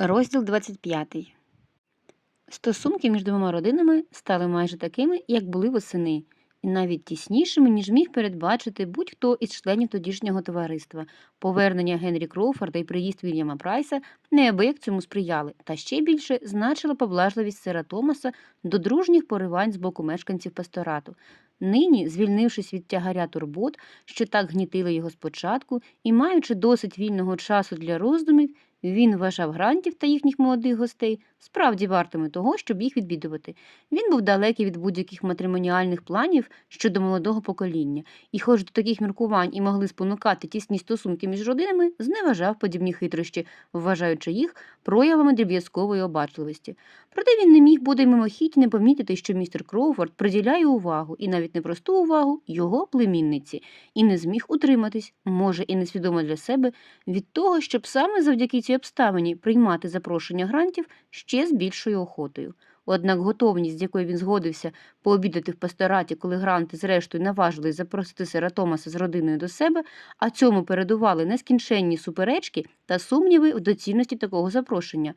Розділ 25. Стосунки між двома родинами стали майже такими, як були восени, і навіть тіснішими, ніж міг передбачити будь-хто із членів тодішнього товариства. Повернення Генрі Кроуфорда і приїзд Вільяма Прайса неабияк цьому сприяли, та ще більше значила поблажливість сера Томаса до дружніх поривань з боку мешканців пасторату. Нині, звільнившись від тягаря турбот, що так гнітили його спочатку, і маючи досить вільного часу для роздумів, він вважав грантів та їхніх молодих гостей справді вартими того, щоб їх відвідувати. Він був далекий від будь-яких матримоніальних планів щодо молодого покоління, і, хоч до таких міркувань і могли спонукати тісні стосунки між родинами, зневажав подібні хитрощі, вважаючи їх проявами дріб'язкової обачливості. Проте він не міг буде мимохідь не помітити, що містер Кроуфорд приділяє увагу, і навіть непросту увагу, його племінниці, і не зміг утриматись, може, і несвідомо для себе, від того, щоб саме завдяки цій обставині приймати запрошення грантів ще з більшою охотою. Однак готовність, з якою він згодився пообідати в пастораті, коли гранти зрештою наважились запросити сера Томаса з родиною до себе, а цьому передували нескінченні суперечки та сумніви в доцільності такого запрошення.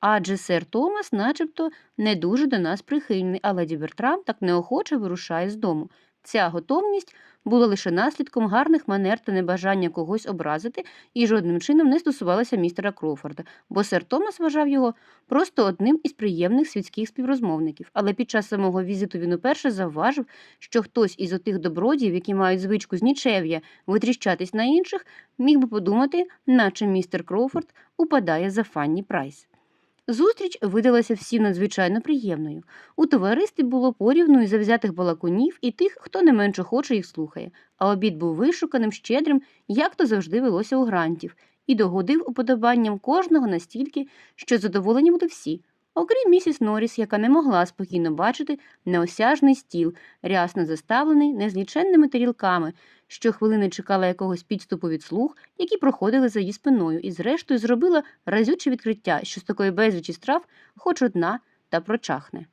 Адже сер Томас, начебто, не дуже до нас прихильний, а леді так неохоче вирушає з дому. Ця готовність була лише наслідком гарних манер та небажання когось образити і жодним чином не стосувалася містера Кроуфорда, бо сер Томас вважав його просто одним із приємних світських співрозмовників. Але під час самого візиту він уперше завважив, що хтось із отих добродіїв, які мають звичку з нічев'я витріщатись на інших, міг би подумати, наче містер Кроуфорд упадає за Фанні Прайс. Зустріч видалася всім надзвичайно приємною. У товаристві було порівну і завзятих балакунів і тих, хто не менше хоче їх слухає, а обід був вишуканим, щедрим, як то завжди велося у грантів, і догодив уподобанням кожного настільки, що задоволені були всі, окрім місіс Норріс, яка не могла спокійно бачити неосяжний стіл, рясно заставлений незліченними тарілками, що хвилини чекала якогось підступу від слуг, які проходили за її спиною, і зрештою зробила разюче відкриття, що з такої безлічі страв хоч одна та прочахне.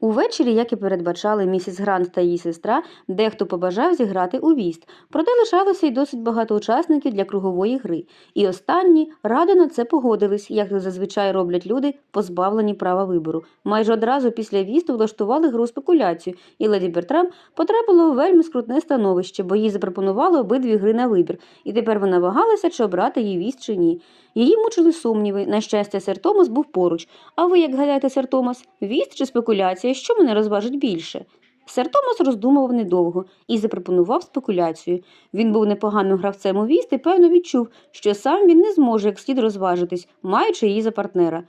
Увечері, як і передбачали місіс Грант та її сестра, дехто побажав зіграти у віст, проте лишалося й досить багато учасників для кругової гри, і останні радо на це погодились, як зазвичай роблять люди, позбавлені права вибору. Майже одразу після вісту влаштували гру спекуляцію, і леді Бертрам потрапила у вельми скрутне становище, бо їй запропонували обидві гри на вибір, і тепер вона вагалася, чи обрати їй віст чи ні. Її мучили сумніви. На щастя, сер Томас був поруч. А ви як гадаєте, сер Томас? Віст чи спекуляція? Що мене розважить більше? Сер Томас роздумував недовго і запропонував спекуляцію. Він був непоганим гравцем у віст і певно відчув, що сам він не зможе як слід розважитись, маючи її за партнера.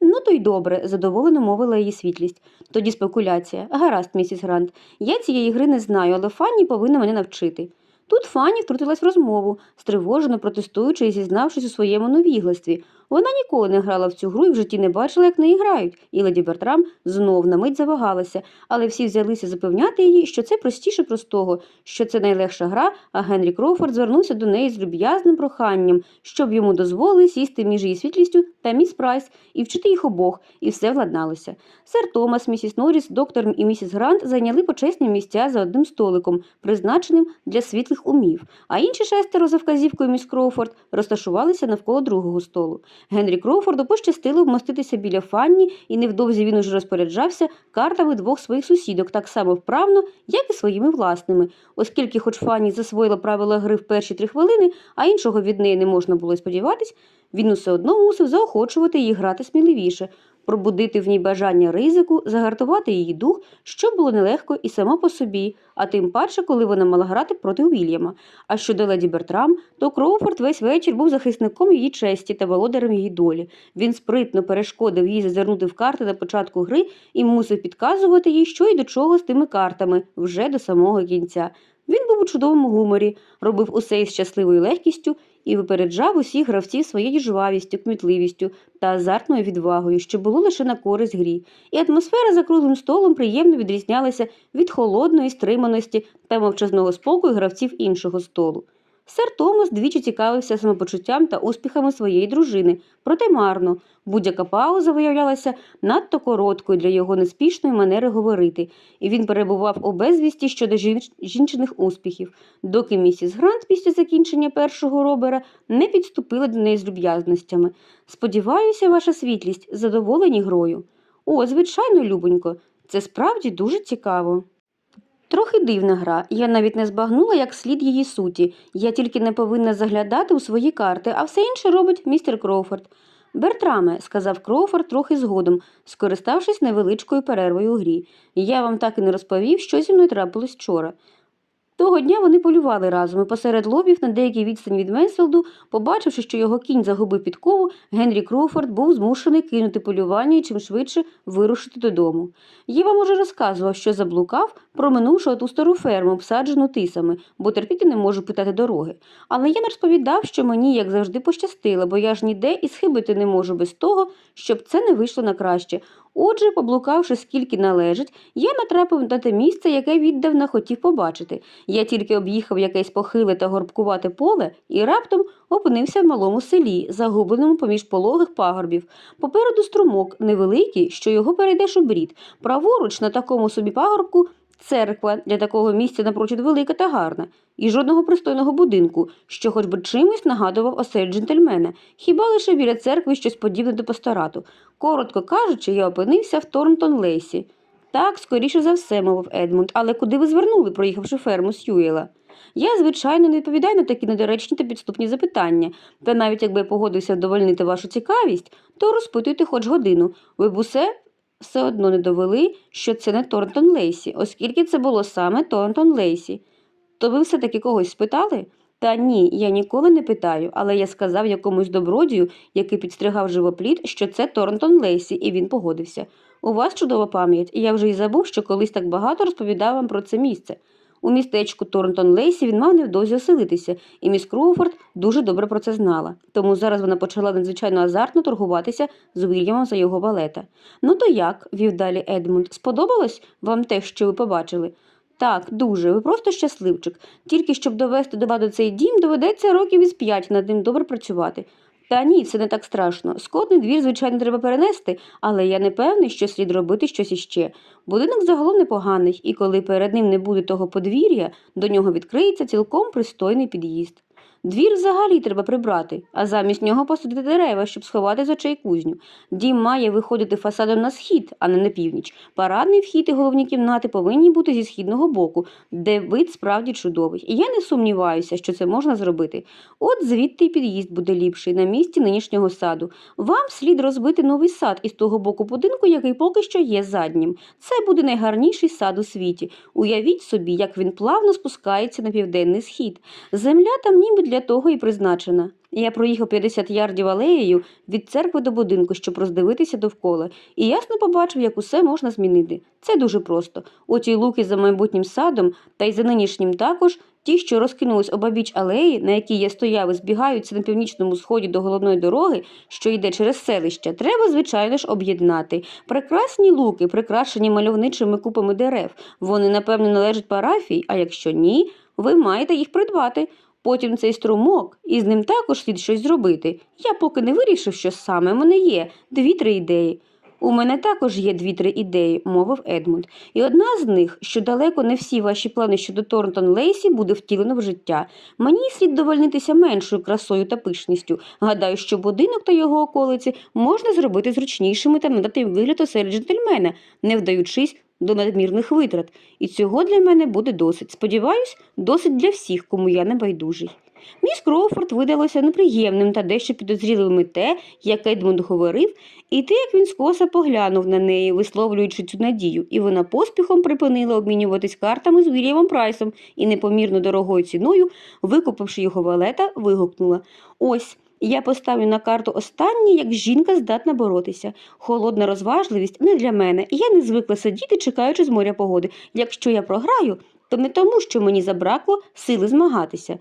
Ну, то й добре, задоволено мовила її світлість. Тоді спекуляція. Гаразд, місіс Грант. Я цієї гри не знаю, але Фанні повинна мене навчити. Тут Фанні втрутилась в розмову, стривожено протестуючи і зізнавшись у своєму новігластві. Вона ніколи не грала в цю гру і в житті не бачила, як неї грають, і леді Бертрам знов на мить завагалася, але всі взялися запевняти її, що це простіше простого, що це найлегша гра, а Генрі Кроуфорд звернувся до неї з люб'язним проханням, щоб йому дозволили сісти між її світлістю та міс Прайс і вчити їх обох, і все владналося. Сер Томас, місіс Норріс, доктор і місіс Грант зайняли почесні місця за одним столиком, призначеним для світлих умів, а інші шестеро за вказівкою міс Кроуфорд розташувалися навколо другого столу. Генрі Кроуфорду пощастило вмоститися біля Фанні, і невдовзі він уже розпоряджався картами двох своїх сусідок так само вправно, як і своїми власними, оскільки, хоч Фанні засвоїла правила гри в перші три хвилини, а іншого від неї не можна було сподіватись, він усе одно мусив заохочувати її грати сміливіше, пробудити в ній бажання ризику, загартувати її дух, що було нелегко і само по собі, а тим паче, коли вона мала грати проти Уільяма. А щодо леді Бертрам, то Кроуфорд весь вечір був захисником її честі та володарем її долі. Він спритно перешкодив їй зазирнути в карти на початку гри і мусив підказувати їй, що й до чого з тими картами вже до самого кінця. Він був у чудовому гуморі, робив усе із щасливою легкістю і випереджав усіх гравців своєю жвавістю, кмітливістю та азартною відвагою, що було лише на користь грі, і атмосфера за круглим столом приємно відрізнялася від холодної стриманості та мовчазного спокою гравців іншого столу. Сер Томас двічі цікавився самопочуттям та успіхами своєї дружини, проте марно. Будь-яка пауза виявлялася надто короткою для його неспішної манери говорити, і він перебував у безвісті щодо жін- жінчиних успіхів, доки місіс Грант після закінчення першого робера не підступила до неї з люб'язностями. Сподіваюся, ваша світлість задоволені грою. О, звичайно, любонько, це справді дуже цікаво. Трохи дивна гра. Я навіть не збагнула як слід її суті. Я тільки не повинна заглядати у свої карти, а все інше робить містер Кроуфорд. Бертраме, сказав Кроуфорд трохи згодом, скориставшись невеличкою перервою у грі. Я вам так і не розповів, що зі мною трапилось вчора. Того дня вони полювали разом, і посеред лобів на деякій відстані від Менсфілду, побачивши, що його кінь загубив підкову, Генрі Кроуфорд був змушений кинути полювання і чим швидше вирушити додому. Я вам уже розказував, що заблукав, проминувши оту стару ферму, обсаджену тисами, бо терпіти не можу питати дороги. Але я не розповідав, що мені, як завжди, пощастило, бо я ж ніде і схибити не можу без того, щоб це не вийшло на краще. Отже, поблукавши скільки належить, я натрапив на те місце, яке віддавна хотів побачити. Я тільки об'їхав якесь похиле та горбкувате поле і раптом опинився в малому селі, загубленому поміж пологих пагорбів. Попереду струмок, невеликий, що його перейдеш у брід. Праворуч на такому собі пагорбку церква для такого місця напрочуд велика та гарна, і жодного пристойного будинку, що хоч би чимось нагадував осель джентльмена, хіба лише біля церкви щось подібне до пасторату. Коротко кажучи, я опинився в Торнтон Лейсі. Так, скоріше за все, мовив Едмунд, але куди ви звернули, проїхавши ферму Сьюєла? Я, звичайно, не відповідаю на такі недоречні та підступні запитання, та навіть якби я погодився вдовольнити вашу цікавість, то розпитуйте хоч годину. Ви б усе все одно не довели, що це не Торнтон Лейсі, оскільки це було саме Торнтон Лейсі. То ви все-таки когось спитали? Та ні, я ніколи не питаю, але я сказав якомусь добродію, який підстригав живоплід, що це Торнтон Лейсі, і він погодився. У вас чудова пам'ять, і я вже й забув, що колись так багато розповідав вам про це місце. У містечку Торнтон Лейсі він мав невдовзі оселитися, і міс Кроуфорд дуже добре про це знала. Тому зараз вона почала надзвичайно азартно торгуватися з Вільямом за його балета. Ну то як? вів далі Едмунд. Сподобалось вам те, що ви побачили? Так, дуже, ви просто щасливчик. Тільки щоб довести до ладу цей дім, доведеться років із п'ять над ним добре працювати. Та ні, це не так страшно. Скотний двір, звичайно, треба перенести, але я не певний, що слід робити щось іще. Будинок загалом непоганий, і коли перед ним не буде того подвір'я, до нього відкриється цілком пристойний під'їзд. Двір взагалі треба прибрати, а замість нього посадити дерева, щоб сховати з очей кузню. Дім має виходити фасадом на схід, а не на північ. Парадний вхід і головні кімнати повинні бути зі східного боку, де вид справді чудовий. І я не сумніваюся, що це можна зробити. От звідти й під'їзд буде ліпший на місці нинішнього саду. Вам слід розбити новий сад із того боку будинку, який поки що є заднім. Це буде найгарніший сад у світі. Уявіть собі, як він плавно спускається на південний схід. Земля там ніби для того і призначена. Я проїхав 50 ярдів алеєю від церкви до будинку, щоб роздивитися довкола, і ясно побачив, як усе можна змінити. Це дуже просто. Оті луки за майбутнім садом, та й за нинішнім також, ті, що розкинулись обабіч алеї, на якій я стояв збігаються на північному сході до головної дороги, що йде через селище, треба, звичайно ж, об'єднати. Прекрасні луки, прикрашені мальовничими купами дерев. Вони, напевно, належать парафії, а якщо ні, ви маєте їх придбати. Потім цей струмок, і з ним також слід щось зробити. Я поки не вирішив, що саме мене є дві-три ідеї. У мене також є дві-три ідеї, мовив Едмунд. І одна з них, що далеко не всі ваші плани щодо Торнтон Лейсі буде втілено в життя. Мені слід довольнитися меншою красою та пишністю. Гадаю, що будинок та його околиці можна зробити зручнішими та надати вигляд оселі джентльмена, не вдаючись до надмірних витрат. І цього для мене буде досить. Сподіваюсь, досить для всіх, кому я не байдужий. Міс Кроуфорд видалося неприємним та дещо підозріливим те, як Едмунд говорив, і те, як він скоса поглянув на неї, висловлюючи цю надію, і вона поспіхом припинила обмінюватись картами з Вільямом Прайсом і непомірно дорогою ціною, викупивши його валета, вигукнула Ось. Я поставлю на карту останнє, як жінка здатна боротися. Холодна розважливість не для мене, і я не звикла сидіти, чекаючи з моря погоди. Якщо я програю, то не тому, що мені забракло сили змагатися.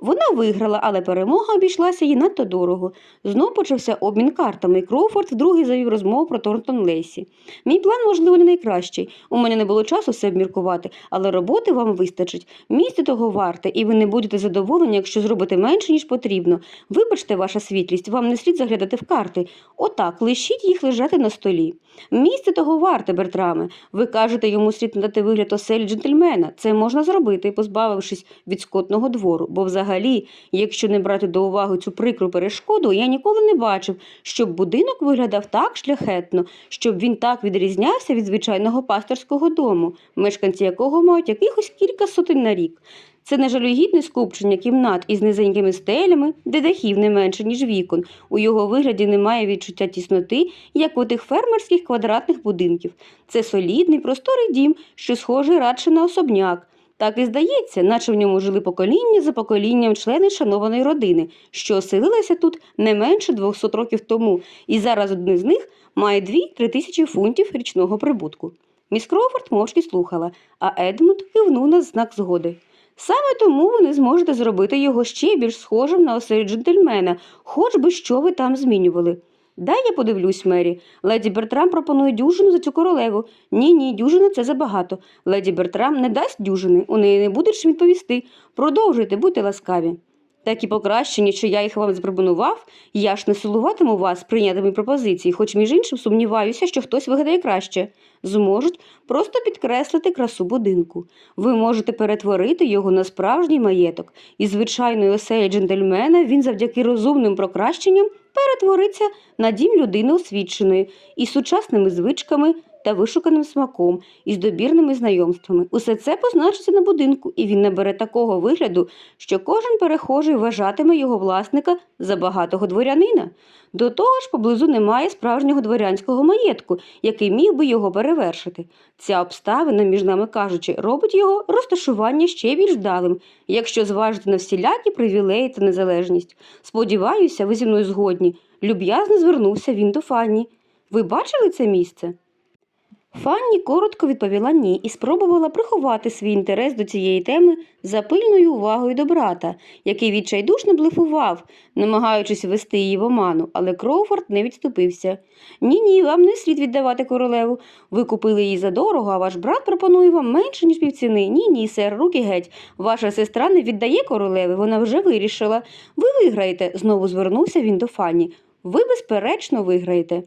Вона виграла, але перемога обійшлася їй надто дорого. Знов почався обмін картами, і Кроуфорд вдруге завів розмову про Торнтон Лейсі. Мій план, можливо, не найкращий. У мене не було часу все обміркувати, але роботи вам вистачить. Місце того варте, і ви не будете задоволені, якщо зробите менше, ніж потрібно. Вибачте, ваша світлість, вам не слід заглядати в карти. Отак, лишіть їх лежати на столі. Місце того варте, Бертраме. Ви кажете, йому слід надати вигляд оселі джентльмена. Це можна зробити, позбавившись від скотного двору. Бо взагалі, якщо не брати до уваги цю прикру перешкоду, я ніколи не бачив, щоб будинок виглядав так шляхетно, щоб він так відрізнявся від звичайного пасторського дому, мешканці якого мають якихось кілька сотень на рік. Це не жалюгідне скупчення кімнат із низенькими стелями, де дахів не менше, ніж вікон. У його вигляді немає відчуття тісноти, як у тих фермерських квадратних будинків. Це солідний, просторий дім, що схожий радше на особняк. Так і здається, наче в ньому жили покоління за поколінням члени шанованої родини, що оселилася тут не менше 200 років тому, і зараз один з них має 2-3 тисячі фунтів річного прибутку. Міс Кроуфорд мовчки слухала, а Едмунд кивнув на знак згоди. Саме тому ви не зможете зробити його ще більш схожим на оселю джентльмена, хоч би що ви там змінювали. Дай я подивлюсь, Мері. Леді Бертрам пропонує дюжину за цю королеву. Ні, ні, дюжина це забагато. Леді Бертрам не дасть дюжини, у неї не буде чим відповісти. Продовжуйте, будьте ласкаві. Такі покращення, що я їх вам запропонував, я ж не силуватиму вас прийняти мої пропозиції, хоч між іншим сумніваюся, що хтось вигадає краще. Зможуть просто підкреслити красу будинку. Ви можете перетворити його на справжній маєток, і звичайної оселі джентльмена він завдяки розумним прокращенням перетвориться на дім людини освіченої із сучасними звичками та вишуканим смаком, із добірними знайомствами. Усе це позначиться на будинку, і він набере такого вигляду, що кожен перехожий вважатиме його власника за багатого дворянина. До того ж, поблизу немає справжнього дворянського маєтку, який міг би його перевершити. Ця обставина, між нами кажучи, робить його розташування ще більш вдалим, якщо зважити на всілякі привілеї та незалежність. Сподіваюся, ви зі мною згодні. Люб'язно звернувся він до Фанні. Ви бачили це місце? Фанні коротко відповіла ні і спробувала приховати свій інтерес до цієї теми за пильною увагою до брата, який відчайдушно блефував, намагаючись вести її в оману, але Кроуфорд не відступився. Ні, ні, вам не слід віддавати королеву. Ви купили її задорого, а ваш брат пропонує вам менше, ніж півціни. Ні, ні, сер, руки геть. Ваша сестра не віддає королеви, вона вже вирішила. Ви виграєте, знову звернувся він до Фанні. Ви, безперечно, виграєте.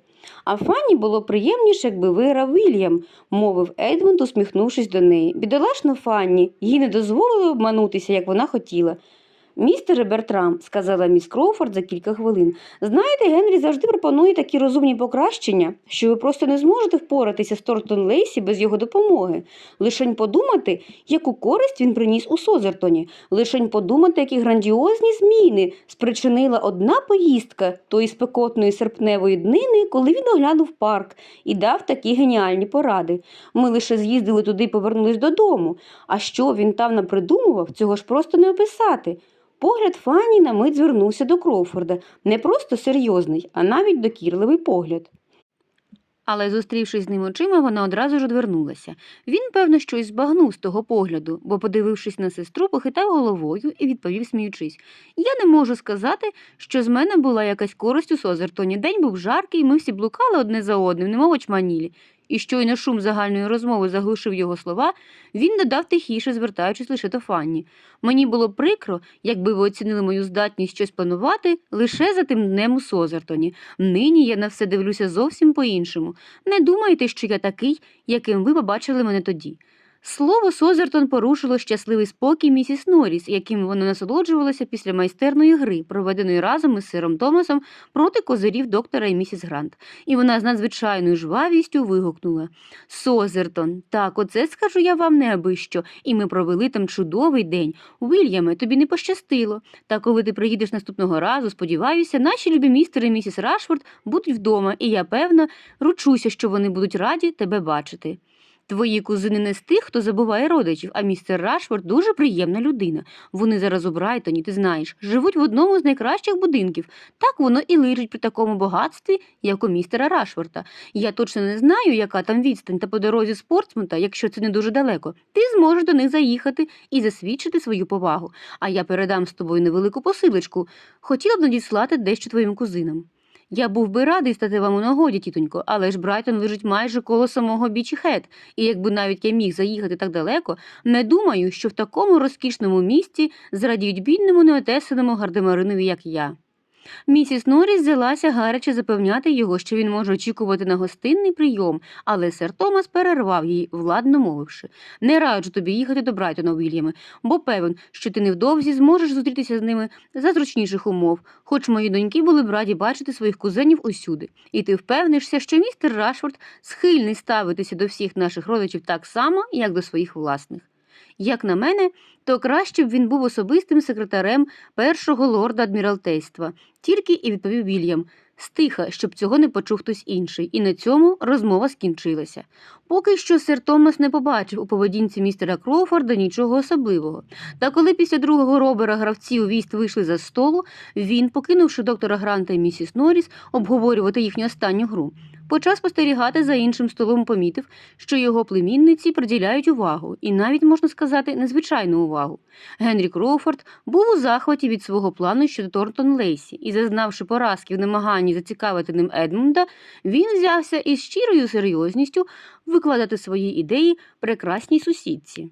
А Фанні було приємніше, якби виграв Вільям, мовив Едмунд, усміхнувшись до неї. Бідолашна Фанні, їй не дозволили обманутися, як вона хотіла. Містере Бертрам, сказала міс Кроуфорд за кілька хвилин, знаєте, Генрі завжди пропонує такі розумні покращення, що ви просто не зможете впоратися з Тортон Лейсі без його допомоги. Лишень подумати, яку користь він приніс у Созертоні. Лишень подумати, які грандіозні зміни спричинила одна поїздка тої спекотної серпневої днини, коли він оглянув парк і дав такі геніальні поради. Ми лише з'їздили туди і повернулись додому. А що він там напридумував, цього ж просто не описати. Погляд Фанні на мить звернувся до Кроуфорда. Не просто серйозний, а навіть докірливий погляд. Але, зустрівшись з ним очима, вона одразу ж одвернулася. Він, певно, щось збагнув з того погляду, бо, подивившись на сестру, похитав головою і відповів, сміючись Я не можу сказати, що з мене була якась користь у Созертоні. День був жаркий, ми всі блукали одне за одним, немов очманілі. І щойно шум загальної розмови заглушив його слова, він додав тихіше, звертаючись лише до Фанні. Мені було прикро, якби ви оцінили мою здатність щось планувати лише за тим днем у Созертоні. Нині я на все дивлюся зовсім по-іншому. Не думайте, що я такий, яким ви побачили мене тоді. Слово Созертон порушило щасливий спокій місіс Норріс, яким вона насолоджувалася після майстерної гри, проведеної разом із сиром Томасом проти козирів доктора і місіс Грант. І вона з надзвичайною жвавістю вигукнула Созертон, так, оце скажу я вам не аби що, і ми провели там чудовий день. Уільяме, тобі не пощастило. Та коли ти приїдеш наступного разу, сподіваюся, наші любі містер і місіс Рашфорд будуть вдома, і я певна ручуся, що вони будуть раді тебе бачити. Твої кузини не з тих, хто забуває родичів, а містер Рашфорд дуже приємна людина. Вони зараз у Брайтоні, ти знаєш, живуть в одному з найкращих будинків. Так воно і лежить при такому багатстві, як у містера Рашфорта. Я точно не знаю, яка там відстань, та по дорозі з Портсмута, якщо це не дуже далеко, ти зможеш до них заїхати і засвідчити свою повагу. А я передам з тобою невелику посилочку. Хотіла б надіслати дещо твоїм кузинам. Я був би радий стати вам у нагоді, тітонько, але ж Брайтон лежить майже коло самого Бічі Хет, і якби навіть я міг заїхати так далеко, не думаю, що в такому розкішному місті зрадіють бідному неотесаному гардемаринові, як я. Місіс Норріс взялася гаряче запевняти його, що він може очікувати на гостинний прийом, але сер Томас перервав її, владно мовивши Не раджу тобі їхати до Брайтона, Вільяме, бо певен, що ти невдовзі зможеш зустрітися з ними за зручніших умов, хоч мої доньки були б раді бачити своїх кузенів усюди, і ти впевнишся, що містер Рашфорд схильний ставитися до всіх наших родичів так само, як до своїх власних. Як на мене, то краще б він був особистим секретарем першого лорда адміралтейства, тільки і відповів Вільям. Стиха, щоб цього не почув хтось інший, і на цьому розмова скінчилася. Поки що сер Томас не побачив у поведінці містера Кроуфорда нічого особливого. Та коли після другого робера гравці у віст вийшли за столу, він, покинувши доктора Гранта і місіс Норріс обговорювати їхню останню гру, почав спостерігати за іншим столом, помітив, що його племінниці приділяють увагу, і навіть можна сказати, незвичайну увагу. Генрі Кроуфорд був у захваті від свого плану щодо Тортон Лейсі, і, зазнавши поразки в намаганні зацікавити ним Едмунда, він взявся із щирою серйозністю викладати свої ідеї прекрасній сусідці.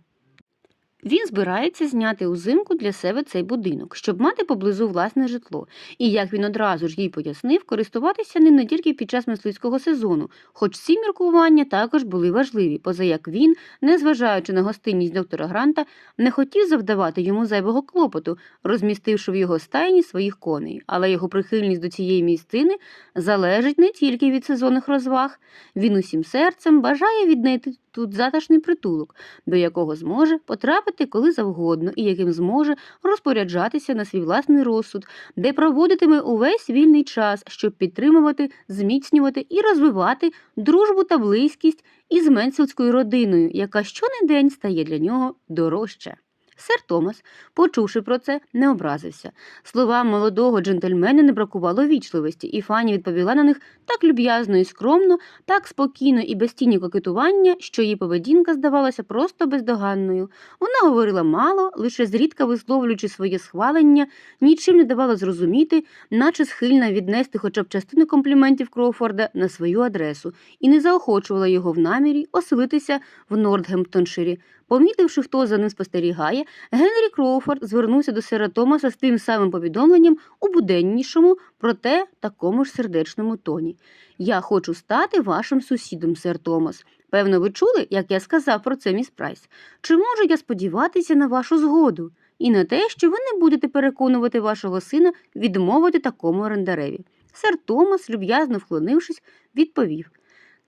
Він збирається зняти узимку для себе цей будинок, щоб мати поблизу власне житло, і, як він одразу ж їй пояснив, користуватися ним не тільки під час мисливського сезону, хоч ці міркування також були важливі, поза як він, незважаючи на гостинність доктора Гранта, не хотів завдавати йому зайвого клопоту, розмістивши в його стайні своїх коней, але його прихильність до цієї місцини залежить не тільки від сезонних розваг. Він усім серцем бажає віднайти тут затишний притулок, до якого зможе потрапити коли завгодно і яким зможе розпоряджатися на свій власний розсуд, де проводитиме увесь вільний час, щоб підтримувати, зміцнювати і розвивати дружбу та близькість із Менсфілдською родиною, яка щонедень стає для нього дорожче. Сер Томас, почувши про це, не образився. Словам молодого джентльмена не бракувало вічливості, і Фані відповіла на них так люб'язно і скромно, так спокійно і без тіні кокетування, що її поведінка здавалася просто бездоганною. Вона говорила мало, лише зрідка висловлюючи своє схвалення, нічим не давала зрозуміти, наче схильна віднести хоча б частину компліментів Кроуфорда на свою адресу, і не заохочувала його в намірі оселитися в Нортгемптонширі. Помітивши, хто за ним спостерігає, Генрі Кроуфорд звернувся до сера Томаса з тим самим повідомленням у буденнішому, проте такому ж сердечному тоні. Я хочу стати вашим сусідом, сер Томас. Певно, ви чули, як я сказав про це міс Прайс. Чи можу я сподіватися на вашу згоду і на те, що ви не будете переконувати вашого сина відмовити такому орендареві? Сер Томас, люб'язно вклонившись, відповів.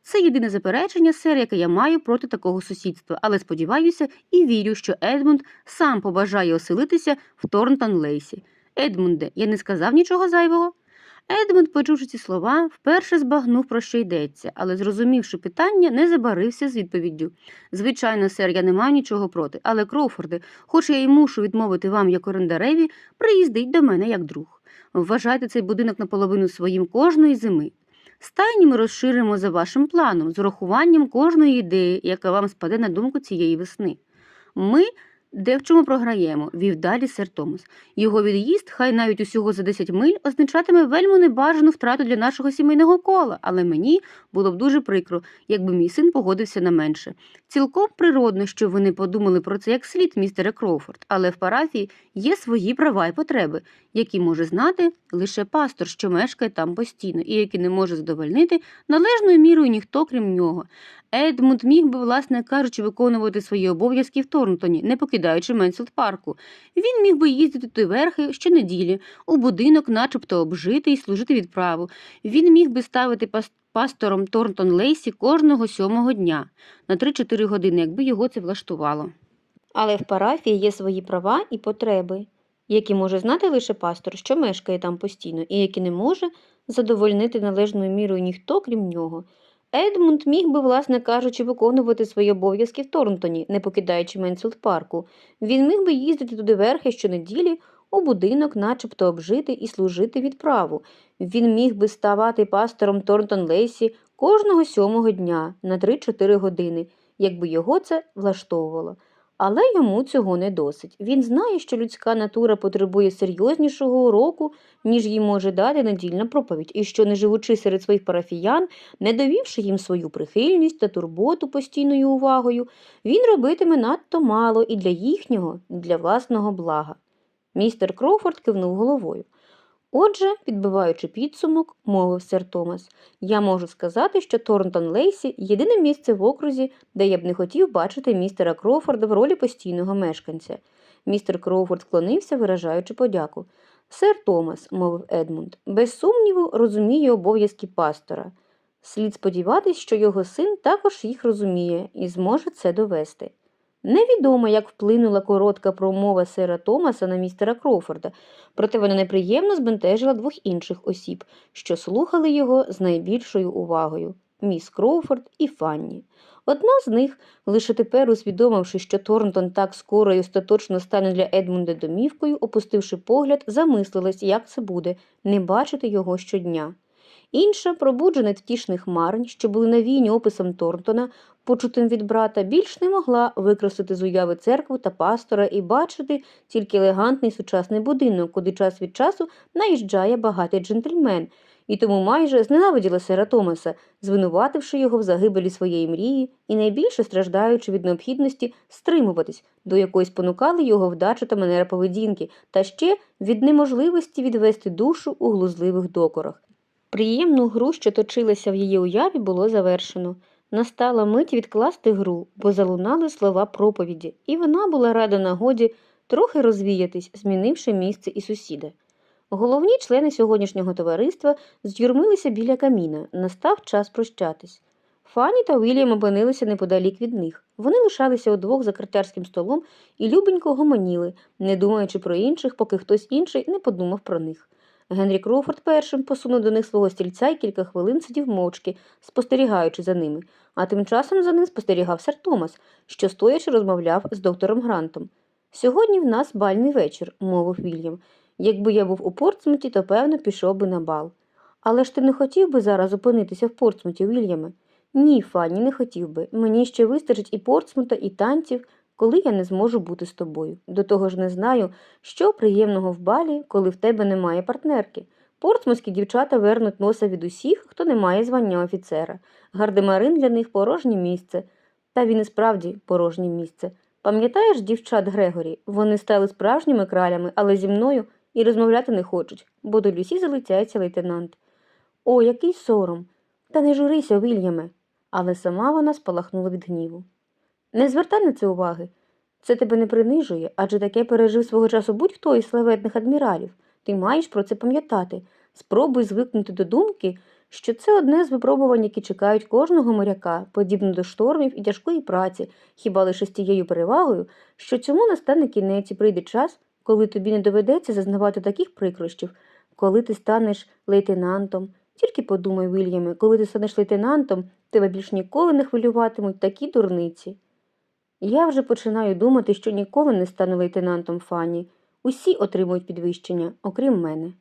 Це єдине заперечення, сер, яке я маю проти такого сусідства, але сподіваюся і вірю, що Едмунд сам побажає оселитися в Торнтон Лейсі. Едмунде, я не сказав нічого зайвого. Едмунд, почувши ці слова, вперше збагнув, про що йдеться, але, зрозумівши питання, не забарився з відповіддю. Звичайно, сер, я не маю нічого проти, але, Кроуфорде, хоч я й мушу відмовити вам як орендареві, приїздить до мене як друг. Вважайте цей будинок наполовину своїм кожної зими. Стайні ми розширимо за вашим планом, з урахуванням кожної ідеї, яка вам спаде на думку цієї весни. Ми де в чому програємо, вів далі сер Томас. Його від'їзд, хай навіть усього за 10 миль, означатиме вельми небажану втрату для нашого сімейного кола, але мені було б дуже прикро, якби мій син погодився на менше. Цілком природно, що ви не подумали про це як слід, містере Кроуфорд, але в парафії є свої права і потреби, які може знати лише пастор, що мешкає там постійно, і які не може задовольнити належною мірою ніхто крім нього. Едмунд міг би, власне кажучи, виконувати свої обов'язки в Торнтоні, не покидаючи Менсфілд парку. Він міг би їздити туди верхи щонеділі, у будинок, начебто обжити і служити відправу. Він міг би ставити пас- пастором Торнтон Лейсі кожного сьомого дня на 3-4 години, якби його це влаштувало. Але в парафії є свої права і потреби, які може знати лише пастор, що мешкає там постійно, і які не може задовольнити належною мірою ніхто, крім нього. Едмунд міг би, власне кажучи, виконувати свої обов'язки в Торнтоні, не покидаючи Менсфілд парку. Він міг би їздити туди верхи щонеділі у будинок, начебто обжити і служити відправу. Він міг би ставати пастором Торнтон Лейсі кожного сьомого дня на 3-4 години, якби його це влаштовувало. Але йому цього не досить. Він знає, що людська натура потребує серйознішого уроку, ніж їй може дати недільна проповідь, і що, не живучи серед своїх парафіян, не довівши їм свою прихильність та турботу постійною увагою, він робитиме надто мало і для їхнього, і для власного блага. Містер Кроуфорд кивнув головою. Отже, підбиваючи підсумок, мовив сер Томас, я можу сказати, що Торнтон Лейсі єдине місце в окрузі, де я б не хотів бачити містера Кроуфорда в ролі постійного мешканця. Містер Кроуфорд склонився, виражаючи подяку. Сер Томас, мовив Едмунд, без сумніву розуміє обов'язки пастора. Слід сподіватись, що його син також їх розуміє і зможе це довести. Невідомо, як вплинула коротка промова сера Томаса на містера Кроуфорда, проте вона неприємно збентежила двох інших осіб, що слухали його з найбільшою увагою міс Кроуфорд і Фанні. Одна з них, лише тепер усвідомивши, що Торнтон так скоро і остаточно стане для Едмунда домівкою, опустивши погляд, замислилась, як це буде не бачити його щодня. Інша, пробуджена втішних марень, що були навіяні описом Торнтона, почутим від брата, більш не могла викреслити з уяви церкву та пастора і бачити тільки елегантний сучасний будинок, куди час від часу наїжджає багатий джентльмен, і тому майже зненавиділа сера Томаса, звинувативши його в загибелі своєї мрії і найбільше страждаючи від необхідності стримуватись, до якої спонукали його вдача та манера поведінки, та ще від неможливості відвести душу у глузливих докорах. Приємну гру, що точилася в її уяві, було завершено. Настала мить відкласти гру, бо залунали слова проповіді, і вона була рада нагоді трохи розвіятись, змінивши місце і сусіда. Головні члени сьогоднішнього товариства з'юрмилися біля каміна, настав час прощатись. Фанні та Уільям опинилися неподалік від них. Вони лишалися удвох за картярським столом і любенько гомоніли, не думаючи про інших, поки хтось інший не подумав про них. Генрі Кроуфорд першим посунув до них свого стільця і кілька хвилин сидів мовчки, спостерігаючи за ними, а тим часом за ним спостерігав сер Томас, що стоячи розмовляв з доктором Грантом. Сьогодні в нас бальний вечір, мовив Вільям. Якби я був у Портсмуті, то певно пішов би на бал. Але ж ти не хотів би зараз опинитися в Портсмуті, Вільяме? Ні, Фанні, не хотів би. Мені ще вистачить і Портсмута, і танців, коли я не зможу бути з тобою. До того ж не знаю, що приємного в балі, коли в тебе немає партнерки. Портсмутські дівчата вернуть носа від усіх, хто не має звання офіцера. Гардемарин для них порожнє місце. Та він і справді порожнє місце. Пам'ятаєш дівчат Грегорі? Вони стали справжніми кралями, але зі мною і розмовляти не хочуть, бо до Люсі залицяється лейтенант. О, який сором! Та не журися, Вільяме. Але сама вона спалахнула від гніву. Не звертай на це уваги. Це тебе не принижує, адже таке пережив свого часу будь-хто із славетних адміралів. Ти маєш про це пам'ятати. Спробуй звикнути до думки, що це одне з випробувань, які чекають кожного моряка, подібно до штормів і тяжкої праці, хіба лише з тією перевагою, що цьому настане кінець і прийде час, коли тобі не доведеться зазнавати таких прикрощів, коли ти станеш лейтенантом. Тільки подумай, Вільяме, коли ти станеш лейтенантом, тебе більш ніколи не хвилюватимуть такі дурниці. Я вже починаю думати, що ніколи не стану лейтенантом Фанні. Усі отримують підвищення, окрім мене.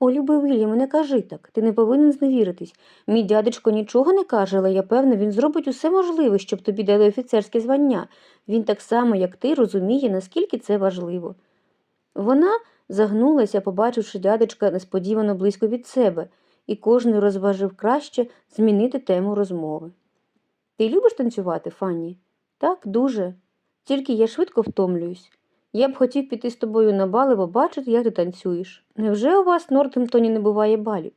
О, любий Вільяме, не кажи так, ти не повинен зневіритись. Мій дядечко нічого не каже, але я певна, він зробить усе можливе, щоб тобі дали офіцерське звання. Він так само, як ти, розуміє, наскільки це важливо. Вона загнулася, побачивши дядечка несподівано близько від себе, і кожен розважив краще змінити тему розмови. Ти любиш танцювати, Фанні? Так, дуже. Тільки я швидко втомлююсь. Я б хотів піти з тобою на бал і побачити, як ти танцюєш. Невже у вас в Нортемптоні не буває балів?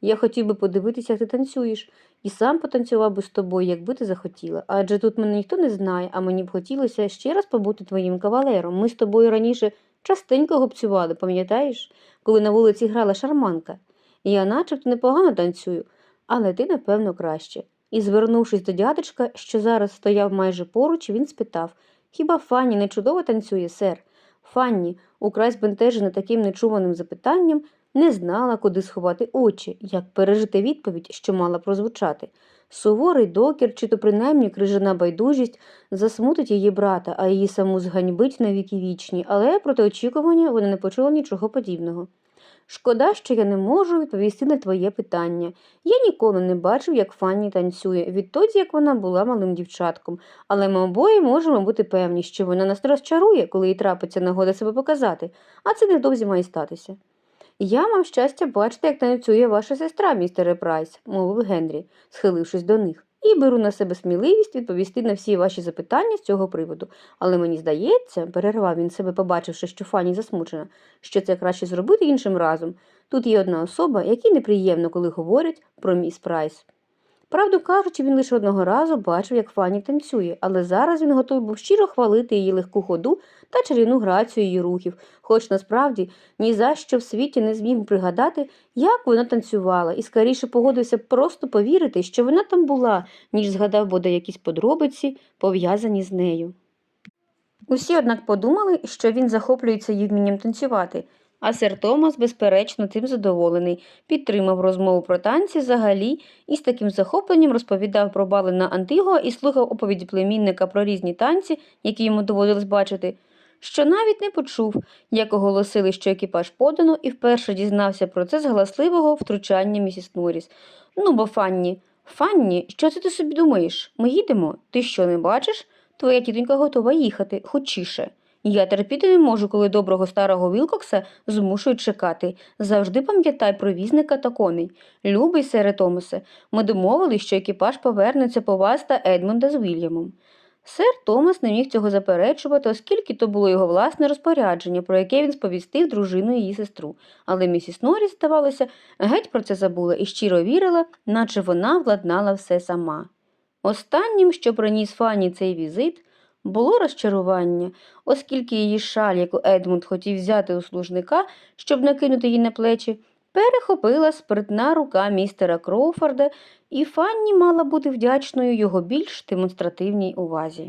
Я хотів би подивитися, як ти танцюєш, і сам потанцював би з тобою, якби ти захотіла. Адже тут мене ніхто не знає, а мені б хотілося ще раз побути твоїм кавалером. Ми з тобою раніше частенько гопцювали, пам'ятаєш, коли на вулиці грала шарманка. Я начебто непогано танцюю, але ти, напевно, краще. І, звернувшись до дядечка, що зараз стояв майже поруч, він спитав Хіба Фанні не чудово танцює, сер? Фанні, украй збентежена таким нечуваним запитанням, не знала, куди сховати очі, як пережити відповідь, що мала прозвучати. Суворий докір, чи то принаймні крижана байдужість засмутить її брата, а її саму зганьбить на віки вічні, але проти очікування вона не почула нічого подібного. Шкода, що я не можу відповісти на твоє питання. Я ніколи не бачив, як Фанні танцює, відтоді, як вона була малим дівчатком, але ми обоє можемо бути певні, що вона нас розчарує, коли їй трапиться нагода себе показати, а це невдовзі має статися. Я мав щастя бачити, як танцює ваша сестра, містере Прайс, мовив Генрі, схилившись до них, і беру на себе сміливість відповісти на всі ваші запитання з цього приводу. Але мені здається, перервав він себе, побачивши, що Фані засмучена, що це краще зробити іншим разом. Тут є одна особа, якій неприємно, коли говорять про міс Прайс. Правду кажучи, він лише одного разу бачив, як Фанні танцює, але зараз він готовий був щиро хвалити її легку ходу та чарівну грацію її рухів, хоч насправді ні за що в світі не зміг пригадати, як вона танцювала, і скоріше погодився просто повірити, що вона там була, ніж згадав бодай якісь подробиці, пов'язані з нею. Усі, однак, подумали, що він захоплюється її вмінням танцювати, а сер Томас, безперечно, тим задоволений, підтримав розмову про танці взагалі і з таким захопленням розповідав про бали на Антиго і слухав оповіді племінника про різні танці, які йому доводилось бачити, що навіть не почув, як оголосили, що екіпаж подано, і вперше дізнався про це з галасливого втручання місіс Норріс. Ну, бо Фанні, Фанні, що це ти собі думаєш? Ми їдемо? Ти що, не бачиш? Твоя тітонька готова їхати, хочіше. Я терпіти не можу, коли доброго старого Вілкокса змушують чекати. Завжди пам'ятай про візника та коней. Любий сере Томасе, ми домовились, що екіпаж повернеться по вас та Едмунда з Вільямом. Сер Томас не міг цього заперечувати, оскільки то було його власне розпорядження, про яке він сповістив дружину і її сестру. Але місіс Норріс, здавалося, геть про це забула і щиро вірила, наче вона владнала все сама. Останнім, що приніс Фанні цей візит, було розчарування, оскільки її шаль, яку Едмунд хотів взяти у служника, щоб накинути її на плечі, перехопила спритна рука містера Кроуфорда, і Фанні мала бути вдячною його більш демонстративній увазі.